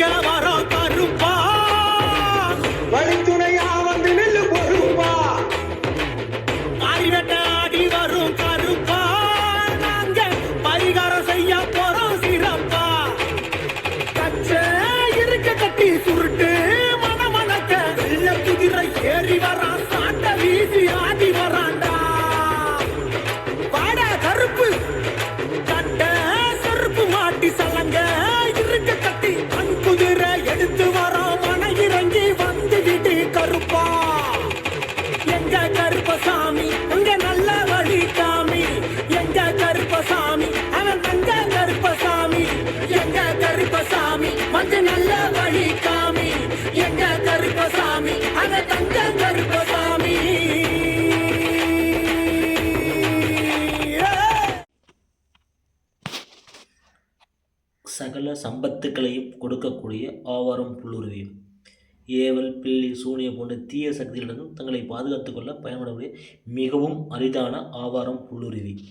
நிக்க வரம் கருப்பா. வழித்துணையா வந்து நெல்லு வரும் கருப்பா. நாங்க பரிகாரம் கச்ச இருக்க கட்டி சுருட்டு மனமணக்க வெள்ள வீசி ஆடி வராண்டா. வாடா கருப்பு கட்ட செருப்பு மாட்டி சலங்க கருப்பசாமி வந்து நல்ல வழி காமி. எங்க கருப்பசாமி அவன் தங்க கருப்பசாமி. சகல சம்பத்துக்களையும் கொடுக்கக்கூடிய ஆவாரம் புல்லுருவி. ஏவல் பில்லி சூனியம் போன்ற தீய சக்திகளிடம் தங்களை பாதுகாத்துக் கொள்ள பயன்படக்கூடிய மிகவும் அரிதான ஆவாரம் புல்லுருவி.